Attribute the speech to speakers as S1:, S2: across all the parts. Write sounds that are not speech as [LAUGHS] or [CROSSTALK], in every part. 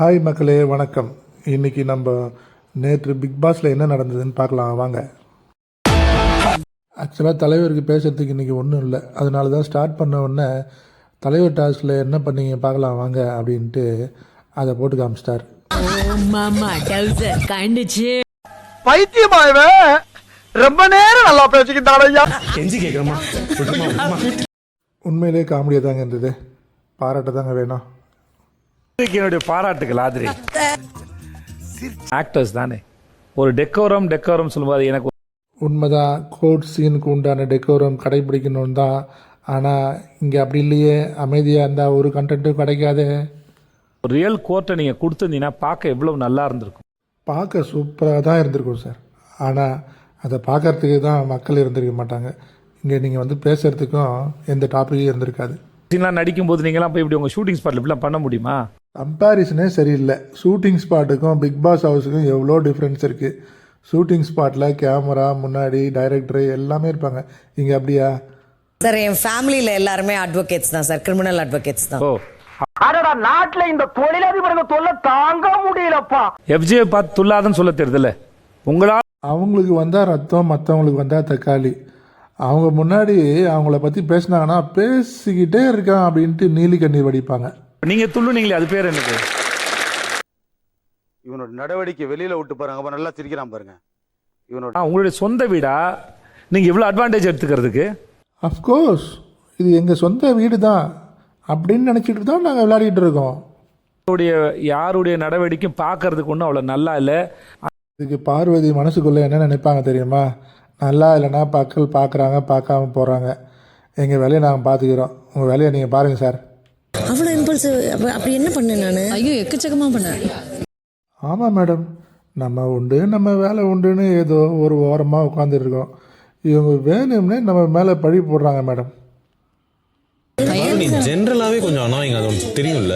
S1: Hi மக்களே வணக்கம். இன்னைக்கு நம்ம நேற்று பிக் பாஸில் என்ன நடந்ததுன்னு பார்க்கலாம். வாங்க. ஆக்சுவலாக தலைவருக்கு பேசுறதுக்கு இன்னைக்கு ஒன்றும் இல்லை. அதனால தான் ஸ்டார்ட் பண்ண உடனே தலைவர் டாஸ்கில் என்ன பண்ணீங்க பார்க்கலாம். வாங்க அப்படின்ட்டு அதை போட்டு காமிச்சிட்டார்.
S2: மாமா டவுசர் கண்டுச்சு.
S3: பைத்தியமாயவே ரொம்ப நேரம் நல்லா பேசிக்கிட்டான் ஐயா.
S1: உண்மையிலே காமெடியாக தாங்க இருந்தது. பாராட்ட தாங்க வேணும்.
S4: என்னுடைய பாராட்டுகள் ஆதிரி. ஆக்டர்ஸ் தானே. ஒரு டெக்கோரம் டெக்கோரம் சொல்லும்போது எனக்கு
S1: உண்மைதான் கோட் சீனுக்கு உண்டான டெக்கோரம் கடைபிடிக்கணும் தான். ஆனால் இங்கே அப்படி இல்லையே. அமைதியாக இருந்தால் ஒரு கண்டென்ட்டும் கிடைக்காதே.
S4: ரியல் கோர்ட்டை நீங்கள் கொடுத்துருந்தீங்கன்னா பார்க்க எவ்வளவு நல்லா இருந்திருக்கும்.
S1: பார்க்க சூப்பராக தான் இருந்திருக்கும் சார் ஆனால் அதை பார்க்கறதுக்கு தான் மக்கள் இருந்திருக்க மாட்டாங்க. இங்கே நீங்கள் வந்து பேசுகிறதுக்கும் எந்த டாப்பிக்கும் இருந்திருக்காது.
S4: சீன்லாம் நடிக்கும்போது நீங்களாம் போய் இப்படி உங்கள் ஷூட்டிங் ஸ்பாட்டில் இப்படிலாம் பண்ண முடியுமா?
S1: கம்பேரிசனே சரியில்லை. ஷூட்டிங் ஸ்பாட்டுக்கும் பிக் பாஸ் ஹவுஸுக்கும் எவ்வளோ டிஃப்ரென்ஸ் இருக்குது ஷூட்டிங் ஸ்பாட்டில் கேமரா முன்னாடி டைரக்டரு எல்லாமே இருப்பாங்க. இங்கே அப்படியா?
S5: சார் என் ஃபேமிலியில எல்லாருமே அட்வொகேட்ஸ் தான் சார் கிரிமினல் அட்வொகேட்ஸ் தான்.
S4: ஓ.
S3: அடடா நாட்டுல இந்த தொழிலதிபருங்க தொல்லை தாங்க முடியலப்பா.
S4: எஃப்ஜே பார்த்து துல்லாதன்னு சொல்ல தெரியுதுல்ல. உங்களால்
S1: அவங்களுக்கு வந்தால் ரத்தம் மற்றவங்களுக்கு வந்தால் தக்காளி. அவங்க முன்னாடி அவங்கள பற்றி பேசினாங்கன்னா பேசிக்கிட்டே இருக்கான் அப்படின்ட்டு நீலி கண்ணீர் வடிப்பாங்க.
S4: நீங்கள் துள்ளுனீங்களே அது பேர் எனக்கு
S6: இவனோட நடவடிக்கை வெளியில விட்டு பாருங்க. அப்ப நல்லா சிரிக்கிறான் பாருங்க. இவனோட
S4: உங்களுடைய சொந்த வீடா? நீங்கள் இவ்வளோ அட்வான்டேஜ் எடுத்துக்கிறதுக்கு?
S1: அஃப்கோர்ஸ் இது எங்கள் சொந்த வீடு தான் அப்படின்னு நினச்சிட்டு தான் நாங்கள் விளையாடிட்டு இருக்கோம்.
S4: உங்களுடைய யாருடைய நடவடிக்கையும் பார்க்கறதுக்கு ஒன்றும் அவ்வளோ நல்லா இல்லை.
S1: இதுக்கு பார்வதி மனசுக்குள்ளே என்ன நினைப்பாங்க தெரியுமா? நல்லா இல்லைன்னா மக்கள் பார்க்குறாங்க பார்க்காம போகிறாங்க எங்கள் வேலையை நாங்கள் பார்த்துக்கிறோம். உங்கள் வேலையை நீங்கள் பாருங்கள் சார்.
S5: அவ்வளோ இம்பல்ஸ் அப்படி என்ன பண்ணேன் நான்?
S2: ஐயோ எக்கச்சக்கமா பண்ண
S1: ஆமாம் மேடம் நம்ம உண்டு நம்ம வேலை உண்டுன்னு ஏதோ ஒரு ஓரமாக உட்காந்துருக்கோம் இவங்க வேணும்னே நம்ம மேலே பழி போடுறாங்க மேடம்
S7: நீ ஜென்ரலாவே கொஞ்சம் அனாயிங் அது உனக்கு தெரியும்ல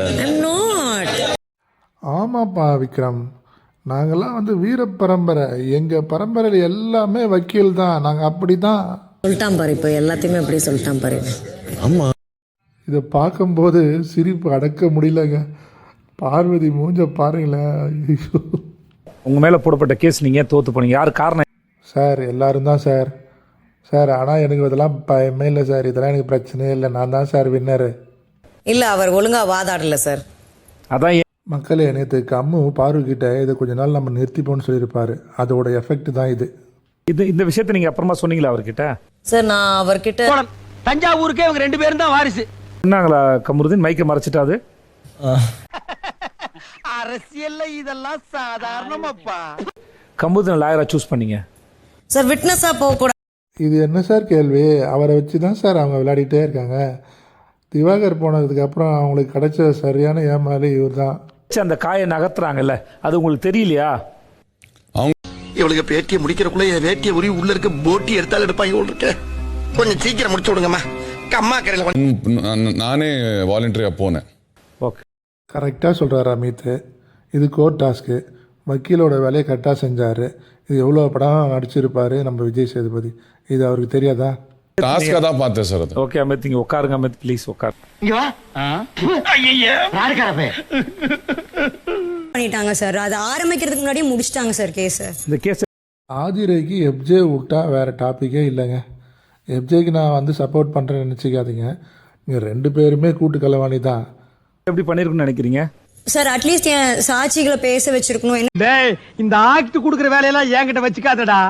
S1: ஆமாப்பா விக்ரம். நாங்கள்லாம் வந்து வீர பரம்பரை. எங்கள் பரம்பரையில் எல்லாமே வக்கீல் தான். நாங்கள் அப்படி தான்
S5: சொல்லிட்டான் பாரு இப்போ எல்லாத்தையுமே அப்படியே சொல்லிட்டான் பாரு.
S7: ஆமா.
S1: இதை பார்க்கும்போது சிரிப்பு அடக்க முடியலங்க. பார்வதி மூஞ்ச பாருங்களேன். ஐயோ.
S4: உங்கள் மேலே போடப்பட்ட கேஸ் நீங்கள் தோற்று போனீங்க? யார் காரணம்?
S1: சார் எல்லாரும் தான் சார். சார் ஆனால் எனக்கு இதெல்லாம் பயமே இல்லை சார். இதெல்லாம் எனக்கு பிரச்சனையே இல்லை. நான் தான் சார் வின்னரு
S5: இல்ல அவர் ஒழுங்கா வாதாடல சார்.
S4: அதான் ஏன்?
S1: மக்களே நேற்று கம்மு பார்வை கிட்ட இதை கொஞ்ச நாள் நம்ம நிறுத்திப்போம்னு சொல்லியிருப்பாரு. அதோட எஃபெக்ட் தான் இது.
S4: இது இந்த விஷயத்தை நீங்கள் அப்புறமா சொன்னீங்களா அவர்கிட்ட?
S5: சார் நான் அவர்கிட்ட
S3: தஞ்சாவூருக்கே இவங்க ரெண்டு பேரும் தான் வாரிசு.
S4: என்னங்களா கமருதீன்? மைக்கை மறைச்சிட்டா அது [LAUGHS]
S3: அரசியல்ல இதெல்லாம் சாதாரணமாப்பா.
S4: கமருதீன் லாயரா சூஸ் பண்ணீங்க.
S5: சார் விட்னஸா போக கூட
S1: இது என்ன சார் கேள்வி? அவரை வச்சு தான் சார் அவங்க விளையாடிட்டே இருக்காங்க. திவாகர் போனதுக்கு அப்புறம் அவங்களுக்கு கிடைச்ச சரியான ஏமாளி இவர் தான்
S4: அந்த காயை நகர்த்துறாங்கல்ல அது உங்களுக்கு தெரியலையா?
S8: இவளுக்கு பேட்டியை முடிக்கிறக்குள்ள என் வேட்டியை உரி உள்ள இருக்க போட்டி எடுத்தாலும் எடுப்பாங்க உள்ள இருக்க. கொஞ்சம் சீக்கிரம் முடிச்சு விடுங்கம்மா. அம்மா கரையில
S7: நான்- நானே வாலண்டரியா போனேன்.
S4: ஓகே.
S1: கரெக்டாக சொல்கிறார் அமித். இது கோர்ட் டாஸ்க்கு வக்கீலோட வேலையை கரெக்டாக செஞ்சார். இது எவ்வளோ படம் நடிச்சிருப்பாரு நம்ம விஜய் சேதுபதி? இது அவருக்கு தெரியாதா?
S7: டாஸ்கா தான் பார்த்தேன் சார் அது.
S4: ஓகே அமித் இங்க உட்காருங்க அமித் ப்ளீஸ் உட்கார்.
S5: பண்ணிட்டாங்க சார் அது ஆரம்பிக்கிறதுக்கு முன்னாடியே முடிச்சிட்டாங்க சார் கேஸ்
S4: இந்த கேஸ்
S1: ஆதிரைக்கு எப்ஜே விட்டா வேறு டாப்பிக்கே இல்லைங்க. எப்ஜேக்கு நான் வந்து சப்போர்ட் பண்ணுறேன்னு நினச்சிக்காதீங்க. நீங்கள் ரெண்டு பேருமே கூட்டு கலவாணி தான்.
S4: எப்படி பண்ணிருக்குன்னு நினைக்கிறீங்க?
S5: சார் அட்லீஸ்ட் என் சாட்சிகளை பேச வச்சிருக்கணும். என்ன
S3: டேய் இந்த ஆக்ட் குடுக்குற வேலையெல்லாம் என்கிட்ட வச்சுக்காதடா.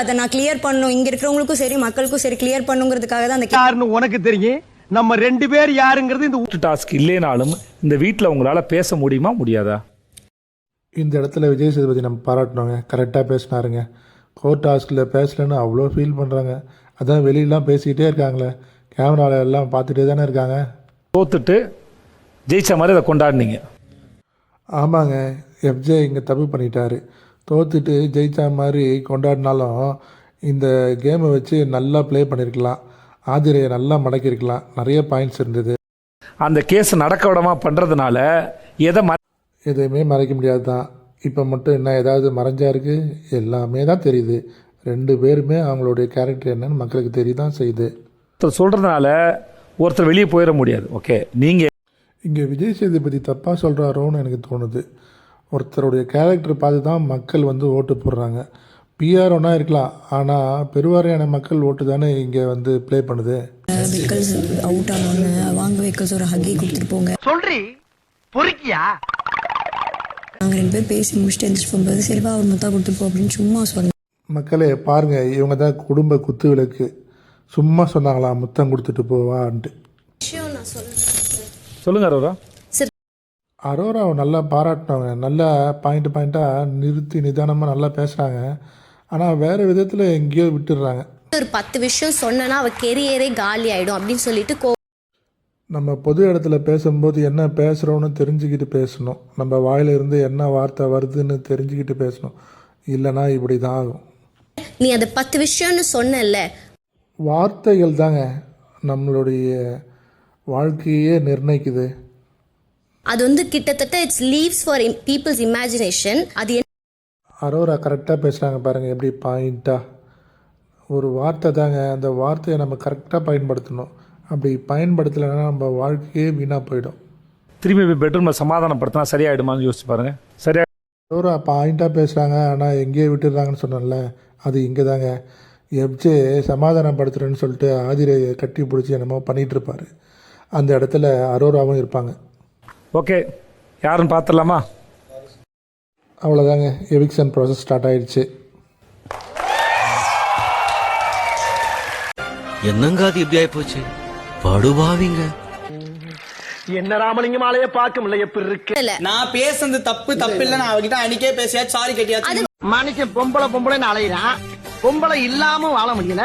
S5: அதை நான் கிளியர் பண்ணணும். இங்க இருக்கிறவங்களுக்கும் சரி மக்களுக்கும் சரி கிளியர் பண்ணுங்கிறதுக்காக தான் அந்த
S3: யாருன்னு உனக்கு தெரியும். நம்ம ரெண்டு பேர் யாருங்கிறது இந்த
S4: டாஸ்க் இல்லைனாலும் இந்த வீட்டில் உங்களால பேச முடியுமா முடியாதா?
S1: இந்த இடத்துல விஜய் சேதுபதி நம்ம பாராட்டணுங்க. கரெக்டாக பேசினாருங்க. கோர்ட் டாஸ்கில் பேசலன்னு அவ்வளோ ஃபீல் பண்ணுறாங்க அதான் வெளியெல்லாம் பேசிக்கிட்டே இருக்காங்களே. கேமராவில் எல்லாம் பார்த்துட்டே தானே இருக்காங்க.
S4: தோத்துட்டு ஜெயிச்ச மாதிரி அதை கொண்டாடினீங்க.
S1: ஆமாங்க எஃப்ஜே இங்கே தப்பு பண்ணிட்டாரு. தோத்துட்டு ஜெயிச்சா மாதிரி கொண்டாடினாலும் இந்த கேமை வச்சு நல்லா ப்ளே பண்ணியிருக்கலாம் ஆதிரையை நல்லா மடக்கியிருக்கலாம் நிறைய பாயிண்ட்ஸ் இருந்தது.
S4: அந்த கேஸ் நடக்க விடாம பண்றதுனால எதை ம-
S1: எதையுமே மறைக்க முடியாது தான் இப்போ மட்டும் என்ன ஏதாவது மறைஞ்சா இருக்கு? எல்லாமே தான் தெரியுது. ரெண்டு பேருமே அவங்களுடைய கேரக்டர் என்னன்னு மக்களுக்கு தெரிய தான் செய்யுது.
S4: ஒருத்தர் சொல்றதுனால ஒருத்தர் வெளியே போயிட முடியாது. ஓகே நீங்க
S1: இங்கே விஜய் சேதுபதி தப்பாக சொல்கிறாரோன்னு எனக்கு தோணுது. ஒருத்தருடைய கேரக்டர் பார்த்து தான் மக்கள் வந்து ஓட்டு போடுறாங்க. பிஆர் ஒன்றா இருக்கலாம் ஆனால் பெருவாரியான மக்கள் ஓட்டு தானே இங்கே வந்து ப்ளே பண்ணுது.
S5: வெஹிக்கல்ஸ் அவுட் ஆனோன்னு வாங்க வெஹிக்கல்ஸ் ஒரு ஹக்கி கொடுத்துட்டு போங்க.
S3: சொல்றி பொறுக்கியா?
S5: நாங்கள் ரெண்டு பேர் பேசி முடிச்சுட்டு எழுந்திரிச்சு போகும்போது சரிவா அவர் முத்தா கொடுத்துட்டு போ அப்படின்னு சும்மா சொன்னேன்
S1: மக்களே பாருங்கள் இவங்க தான் குடும்ப குத்து விளக்கு. சும்மா சொன்னாங்களா முத்தம் கொடுத்துட்டு போவான்ட்டு.
S4: சொல்லுங்க அரோரா.
S1: அரோராவை நல்லா பாராட்டினவங்க நல்லா பாயிண்ட் பாயிண்ட்டாக நிறுத்தி நிதானமாக நல்லா பேசுகிறாங்க ஆனால் வேறு விதத்தில் எங்கேயோ விட்டுடுறாங்க.
S9: ஒரு பத்து விஷயம் சொன்னனா அவ கெரியரே காலி ஆயிடும் அப்படின்னு சொல்லிட்டு கோ
S1: நம்ம பொது இடத்துல பேசும்போது என்ன பேசுகிறோன்னு தெரிஞ்சுக்கிட்டு பேசணும். நம்ம வாயிலிருந்து என்ன வார்த்தை வருதுன்னு தெரிஞ்சுக்கிட்டு பேசணும். இல்லைன்னா இப்படி தான் ஆகும்.
S9: நீ அந்த பத்து விஷயம்னு சொன்னல
S1: வார்த்தைகள் தாங்க நம்மளுடைய வாழ்க்கையே நிர்ணயிக்குது.
S9: அது வந்து கிட்டத்தட்ட it's leaves for peoples imagination அது என்ன
S1: அரோரா கரெக்டாக பேசுகிறாங்க பாருங்கள் எப்படி பாயிண்ட்டாக ஒரு வார்த்தை தாங்க அந்த வார்த்தையை நம்ம கரெக்டாக பயன்படுத்தணும். அப்படி பயன்படுத்தலைன்னா நம்ம வாழ்க்கையே வீணாக போயிடும்.
S4: திரும்பி போய் பெட்ரூம்ல சமாதானப்படுத்தினா சரியாயிடுமான்னு யோசிச்சு பாருங்க. சரியா
S1: அரோரா பாயிண்ட்டாக பேசுகிறாங்க ஆனால் எங்கேயோ விட்டுடுறாங்கன்னு சொன்னேன்ல. அது இங்கே தாங்க எப்ஜே சமாதானப்படுத்துகிறேன்னு சொல்லிட்டு ஆதிரையை கட்டி பிடிச்சி என்னமோ பண்ணிகிட்டு இருப்பாரு அந்த இடத்துல அரோராவும் இருப்பாங்க.
S4: ஓகே. யாருன்னு பார்த்துடலாமா
S1: அவ்வளோதாங்க எவிக்ஷன் ப்ராசஸ் ஸ்டார்ட் ஆயிடுச்சு.
S8: என்னங்க அது இப்படி ஆயி போச்சு படுபாவிங்க
S3: என்ன ராமலிங்கம் ஆலைய பார்க்க முடியல எப்படி இருக்கு?
S10: நான் பேசுனது தப்பு தப்பு இல்ல நான் அவகிட்ட அன்னைக்கே பேசியா சாரி கேட்டியாச்சு
S3: மனுஷன் பொம்பளை பொம்பளைன்னு அலையிறான். பொம்பளை இல்லாம வாழ முடியல.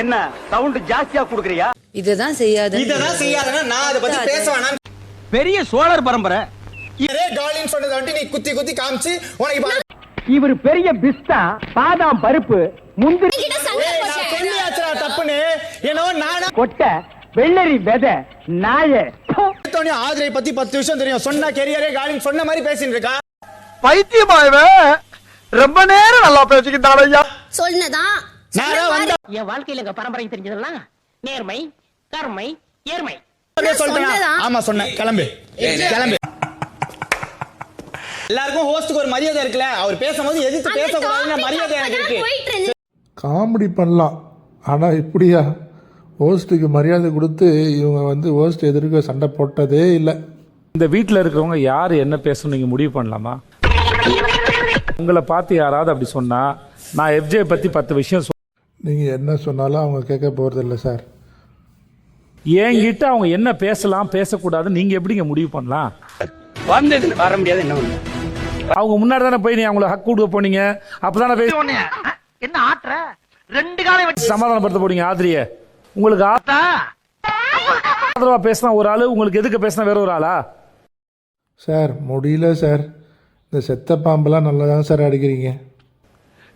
S3: என்ன சவுண்ட் ஜாஸ்தியா குடுக்குறியா?
S2: இதுதான் செய்யாத
S10: இதெல்லாம் செய்யாதனா நான் அதை பத்தி பேச வேணாம்.
S3: பெரிய சோழர் பரம்பரை.
S10: இதே காலின்னு சொன்னதை வந்துட்டு நீ குத்தி குத்தி காமிச்சு உனக்கு இப்ப
S3: இவர் பெரிய பிஸ்தா பாதாம் பருப்பு முந்திரி.
S10: சொல்லியாச்சுடா தப்புன்னு. என்னவோ நானா
S3: கொட்டை வெள்ளரி விதை நாய.
S10: ஆதிரை பத்தி பத்து விஷயம் தெரியும். சொன்னா கெரியரே காலின்னு சொன்ன மாதிரி பேசிட்டு இருக்கா?
S3: பைத்தியமாயவன் ரொம்ப நேரம் நல்லா பேசிக்கிட்டான் ஐயா.
S9: சொன்னதா
S10: நான்
S9: சொன்ன
S10: வந்த
S9: மாதிரி.
S3: என் வாழ்க்கையில எங்க பரம்பரை தெரிஞ்சதெல்லாம் நேர்மை கருமை ஏர்மை?
S10: ஆமா சொன்னேன் கிளம்பு. கிளம்பு. எல்லாருக்கும் ஹோஸ்டுக்கு ஒரு மரியாதை இருக்குல்ல? அவர் பேசும்போது எதிர்த்து பேசக்கூடாதுன்னு மரியாதை எனக்கு இருக்கு.
S1: காமெடி பண்ணலாம். ஆனால் இப்படியா? ஹோஸ்ட்டுக்கு மரியாதை கொடுத்து இவங்க வந்து ஹோஸ்ட் எதிர்க்க சண்டை போட்டதே இல்லை.
S4: இந்த வீட்டில் இருக்கிறவங்க யார் என்ன பேசணும் நீங்கள் முடிவு பண்ணலாமா? உங்களை பார்த்து யாராவது அப்படி சொன்னா நான் எஃப்ஜே பற்றி பத்து விஷயம் சொ-
S1: நீங்கள் என்ன சொன்னாலும் அவங்க கேட்க போகிறதில்ல சார்.
S4: என்கிட்ட அவங்க என்ன பேசலாம் பேசக்கூடாது நீங்கள் எப்படிங்க முடிவு பண்ணலாம்?
S3: வந்தது வர முடியாது என்ன
S4: அவங்க முன்னாடி தானே போய் நீ அவங்கள ஹக் கொடுக்க போனீங்க அப்பதானே பேசி
S3: என்ன ஆட்டுற? ரெண்டு காலை வச்சு
S4: சமாதானப்படுத்த போறீங்க ஆதிரிய உங்களுக்கு ஆதரவா பேசினா ஒரு ஆளு உங்களுக்கு எதுக்கு பேசினா வேற ஒரு ஆளா?
S1: சார் முடியல சார். இந்த செத்த பாம்பெல்லாம் நல்லா தான் சார் அடிக்கிறீங்க.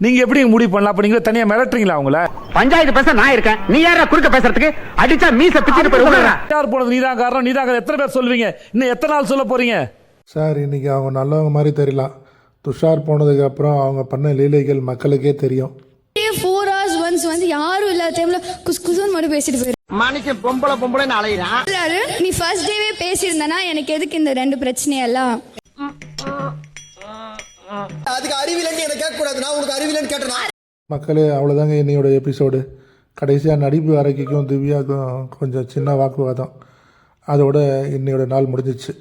S4: நீங்க எப்படி முடிவு பண்ணலாம்? அப்ப நீங்க தனியா மிரட்டுறீங்களா அவங்கள?
S3: பஞ்சாயத்து பேச நான் இருக்கேன். நீ யாரா குறுக்க பேசுறதுக்கு? அடிச்சா மீச பிச்சுட்டு போய்
S4: யார் போனது? நீதான் காரணம். நீதான் காரணம். எத்தனை பேர் சொல்லுவீங்க? இன்னும் எத்தனை நாள் சொல்ல போறீங்க?
S1: சார் இன்னைக்கு அவங்க நல்லவங்க மாதிரி தெரியலாம். துஷார் போனதுக்கு அப்புறம் அவங்க பண்ண லீலைகள் மக்களுக்கே தெரியும்.
S11: ஒன்ஸ் வந்து யாரும் இல்லாத டைம்ல குஸ் குசுன்னு மட்டும் பேசிட்டு போயிரு.
S3: மனுஷன் பொம்பளை பொம்பளைன்னு அலையிறான்.
S11: நீ ஃபர்ஸ்ட் டேவே பேசியிருந்தனா எனக்கு எதுக்கு இந்த ரெண்டு பிரச்சனையெல்லாம்?
S10: அதுக்கு அறிவிலன்னு என்ன கேட்க கூடாது நான் உனக்கு அறிவிலன்னு கேட்டேனா?
S1: மக்களே அவ்வளோதாங்க என்னையோட எபிசோடு கடைசியாக நடிப்பு அரைக்கிக்கும் திவ்யாவுக்கும் கொஞ்சம் சின்ன வாக்குவாதம். அதோட இன்னையோட நாள் முடிஞ்சிச்சு.